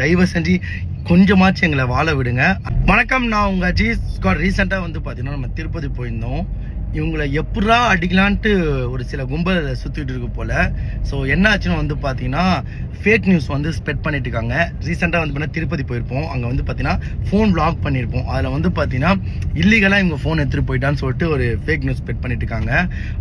தயவு செஞ்சு கொஞ்சமாச்சும் எங்களை வாழ விடுங்க. வணக்கம் நான் உங்கள் ஜி ஸ்காட் ரீசெண்டாக வந்து பார்த்தீங்கன்னா நம்ம திருப்பதி போயிருந்தோம். இவங்களை எப்படா அடிக்கலான்ட்டு ஒரு சில கும்பல் சுற்றிட்டு இருக்கு போல். ஸோ என்னாச்சுன்னு வந்து பார்த்தீங்கன்னா ஃபேக் நியூஸ் வந்து ஸ்ப்ரெட் பண்ணிட்டு இருக்காங்க. ரீசெண்டாக வந்து பார்த்தீங்கன்னா திருப்பதி போயிருப்போம். அங்கே வந்து பார்த்தீங்கன்னா ஃபோன் லாக் பண்ணியிருப்போம் அதில் வந்து பார்த்தீங்கன்னா இல்லீகலாக இவங்க ஃபோன் எடுத்துகிட்டு போயிட்டான்னு சொல்லிட்டு ஒரு ஃபேக் நியூஸ் ஸ்ப்ரெட் பண்ணிட்டு இருக்காங்க.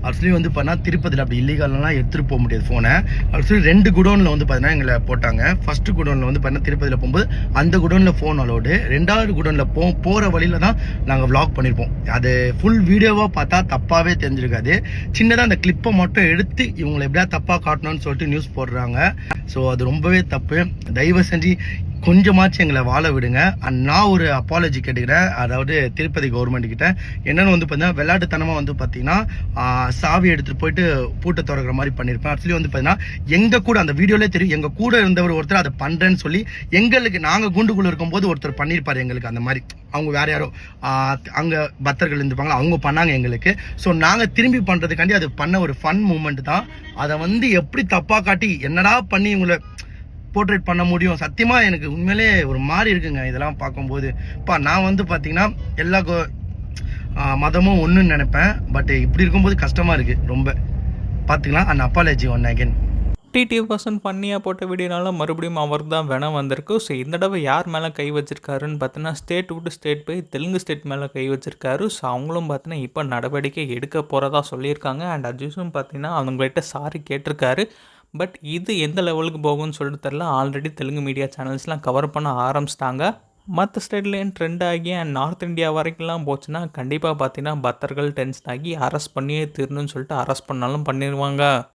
ஆக்சுவலி வந்து பார்த்தீங்கன்னா திருப்பதியில் அப்படி இல்லீகலாம் எடுத்துகிட்டு போக முடியாது ஃபோனை ஆக்சுவலி ரெண்டு குடோனில் வந்து பார்த்தீங்கன்னா எங்களை போட்டாங்க. ஃபஸ்ட்டு குடோனில் வந்து பார்த்தீங்கன்னா திருப்பதியில் போகும்போது அந்த குடோனில் ஃபோன் அலோடு ரெண்டாவது குடோனில் போ போகிற வழியில தான் நாங்கள் வ்ளாக் பண்ணியிருப்போம் அது ஃபுல் வீடியோவாக பார்த்தா தப்பாகவே தெரிஞ்சிருக்காது. சின்னதாக அந்த கிளிப்பை மட்டும் எடுத்து இவங்களை எப்படியா தப்பாக காட்டணும்னு சொல்லிட்டு நியூஸ் போடுறாங்க. ஸோ அது ரொம்பவே தப்பு. தயவு செஞ்சு கொஞ்சமாச்சும் எங்களை வாழ விடுங்க. அண்ட் நான் ஒரு அப்பாலஜி கேட்டுக்கிறேன். அதாவது திருப்பதி கவர்மெண்ட் கிட்ட. என்னன்னு வந்து பார்த்தீங்கன்னா விளையாட்டுத்தனமாக வந்து பார்த்தீங்கன்னா சாவி எடுத்துகிட்டு போயிட்டு பூட்டை திறக்கிற மாதிரி பண்ணியிருப்பேன் ஆக்சுவலி வந்து பார்த்தீங்கன்னா எங்கள் கூட அந்த வீடியோலே தெரியும். எங்கள் கூட இருந்தவர் ஒருத்தர் அதை பண்ணுறேன்னு சொல்லி எங்களுக்கு நாங்கள் குண்டுக்குள்ள இருக்கும்போது ஒருத்தர் பண்ணியிருப்பார் எங்களுக்கு அந்த மாதிரி. அவங்க வேற யாரோ அங்கே பக்தர்கள் இருந்திருப்பாங்க அவங்க பண்ணாங்க எங்களுக்கு. ஸோ நாங்கள் திரும்பி பண்ணுறதுக்காண்டி அது பண்ண ஒரு ஃபன் மூமெண்ட் தான். அதை வந்து எப்படி தப்பாக காட்டி என்னடா பண்ணி இவங்களை போர்ட்ரேட் பண்ண முடியும். சத்தியமாக எனக்கு உண்மையிலே ஒரு மாதிரி இருக்குங்க இதெல்லாம் பார்க்கும்போது. இப்போ நான் வந்து பார்த்தீங்கன்னா எல்லா கோ- மதமும் ஒன்றுன்னு நினைப்பேன். பட் இப்படி இருக்கும்போது கஷ்டமாக இருக்குது ரொம்ப. பார்த்துக்கலாம் and apology one again DD person பண்ணியாக போட்ட வீடியோனால மறுபடியும் அவர் தான் வேணாம் வந்திருக்கு. ஸோ இந்த தடவை யார் மேலே கை வச்சிருக்காருன்னு பார்த்தீங்கன்னா ஸ்டேட் விட்டு ஸ்டேட் போய் தெலுங்கு ஸ்டேட் மேலே கை வச்சிருக்காரு. ஸோ அவங்களும் பார்த்தீங்கன்னா இப்போ நடவடிக்கை எடுக்க போகிறதா சொல்லியிருக்காங்க. அண்ட் அஜிஸும் பார்த்தீங்கன்னா அவங்கள்ட்ட சாரி கேட்டிருக்காரு. பட் இது எந்த லெவலுக்கு போகும்னு சொல்லிட்டு தெரில ஆல்ரெடி தெலுங்கு மீடியா சேனல்ஸ்லாம் கவர் பண்ண ஆரம்பிச்சிட்டாங்க. மற்ற ஸ்டேட்லேயும் ட்ரெண்ட் ஆகி அண்ட் நார்த் இந்தியா வரைக்கும்லாம் போச்சுன்னா கண்டிப்பாக பார்த்தீங்கன்னா பக்தர்கள் டென்ஷன் ஆகி அரெஸ்ட் பண்ணியே தீரணும்னு சொல்லிட்டு அரெஸ்ட் பண்ணாலும் பண்ணிடுவாங்க